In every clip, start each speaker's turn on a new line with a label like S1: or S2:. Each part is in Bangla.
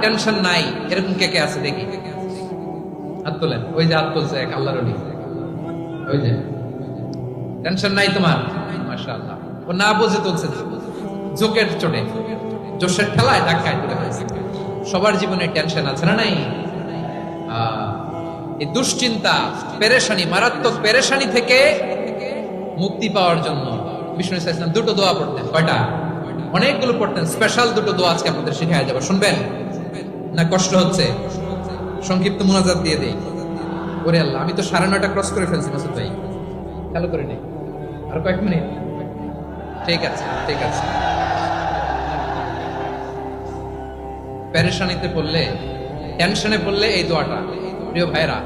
S1: টেনশন নাই। এরকম কে কে আছে দেখি। হাত তোলেন। ওই যে হাত তুলছে এক, আল্লাহর ওই যে। টেনশন নাই তোমার? মাশাআল্লাহ। ও না বুঝে তুলছে জোকের চোটে। জোশের ঠেলায় ধাক্কায় তুলে সবার জীবনে টেনশন আছে না নাই? এই দুশ্চিন্তা, পেরেশানি, মারাত্মক পেরেশানি থেকে মুক্তি পাওয়ার জন্য বিষ্ণু ইসলাম দুটো দোয়া পড়তেন। কয়টা? অনেকগুলো পড়তেন। স্পেশাল দুটো দোয়া আজকে আপনাদের শিখাই যাব। শুনবেন? না কষ্ট হচ্ছে? সংক্ষিপ্ত মোনাজাত দিয়ে দেই। ওরে আল্লাহ, আমি তো সাড়ে নয়টা ক্রস করে ফেলছি মাসুদ ভাই। খেয়াল করে নেই আর কয়েক মিনিট। ঠিক আছে ঠিক আছে। প্যারেশানিতে পড়লে টেনশনে পড়লে এই দোয়াটা। প্রিয় ভাইরা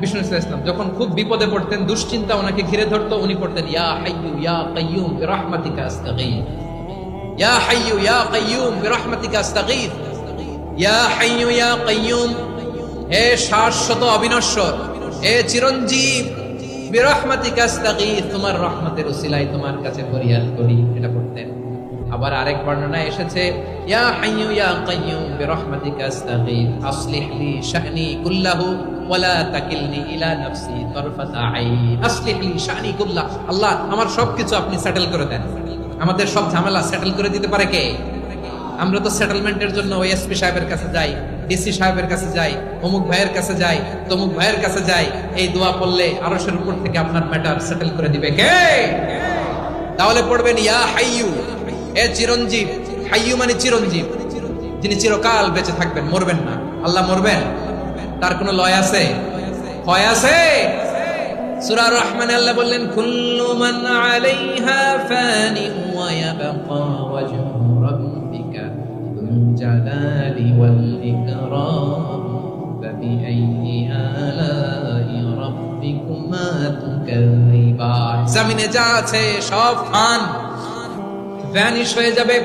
S1: বিষ্ণু ইসলাম যখন খুব বিপদে পড়তেন, দুশ্চিন্তা ওনাকে ঘিরে ধরতো, উনি পড়তেন, ইয়া হাইয়ু ইয়া কাইয়ুম বিরহমাতিকা আস্তাগীথ ইয়া হাইয়ু ইয়া কাইয়ুম বিরহমাতিকা আস্তাগীথ আমার সবকিছু আপনি সেটেল করে দেন। আমাদের সব ঝামেলা সেটেল করে দিতে পারে কে? আমরা তো সেটেলমেন্টের জন্য ওএসপি সাহেবের কাছে যাই ডিসি সাহেবের কাছে যাই, অমুক ভাইয়ের কাছে যাই, তমুক ভাইয়ের কাছে যাই, এই দোয়া পড়লে আরশের উপর থেকে আপনার ম্যাটার সেটেল করে দিবে। কে? তাহলে পড়বেন, ইয়া হাইয়ু, এ চিরঞ্জীব, হাইয়ু মানে চিরঞ্জীব, যিনি চিরকাল বেঁচে থাকবেন, মরবেন না। আল্লাহ মরবেন? তার কোনো লয় আছে? হয় আছে? সূরা রহমান আল্লাহ বললেন, কুল্লু মান আলাইহা ফানি ওয়া ইয়াবকা ওয়াজহু রাব্বিকা ওয়াল ইকরাম ফাবিআইয়ি আলাই রাব্বিকুমা তুকাযিবান জমিনে যা আছে সব ভ্যানিশ হয়ে যাবে,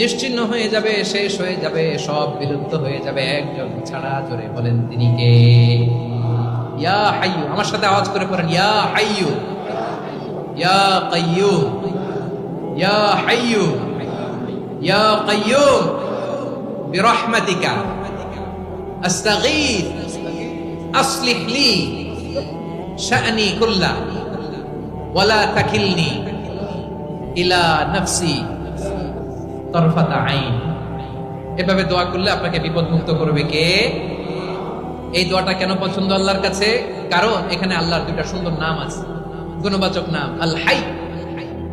S1: নিশ্চিন্ন হয়ে যাবে, শেষ হয়ে যাবে, সব বিলুপ্ত হয়ে যাবে। একজন ছাড়া জোরে বলেন তিনি কে? ইয়া হাইয়ু, আমার সাথে আওয়াজ করে পড়েন। ইয়া হাইয়ু, ইয়া কাইয়ুম, ইয়া হাইয়ু ইয়া কাইয়ুম। বিরহমাতিকা আস্তাগীথ আসলিহ লি শা'নি কুল্লা ওয়ালা তাকিলনি ইলা নাফসি তরফাতা আইন এভাবে দোয়া করলে আপনাকে বিপদ মুক্ত করবে কে? এই দোয়াটা কেন পছন্দ আল্লাহর কাছে? কারণ এখানে আল্লাহর দুটা সুন্দর নাম আছে। গুণবাচক নাম, আল হাই,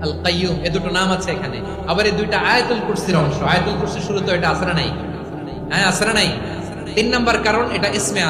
S1: আল কাইয়ুম, এ দুটো নাম আছে এখানে। আবার এই দুইটা আয়াতুল কুরসির অংশ। আয়াতুল কুরসির শুরু তো এটা আসরা নাই। হ্যাঁ আসরা নাই। তিন নাম্বার কারণ এটা ইসমে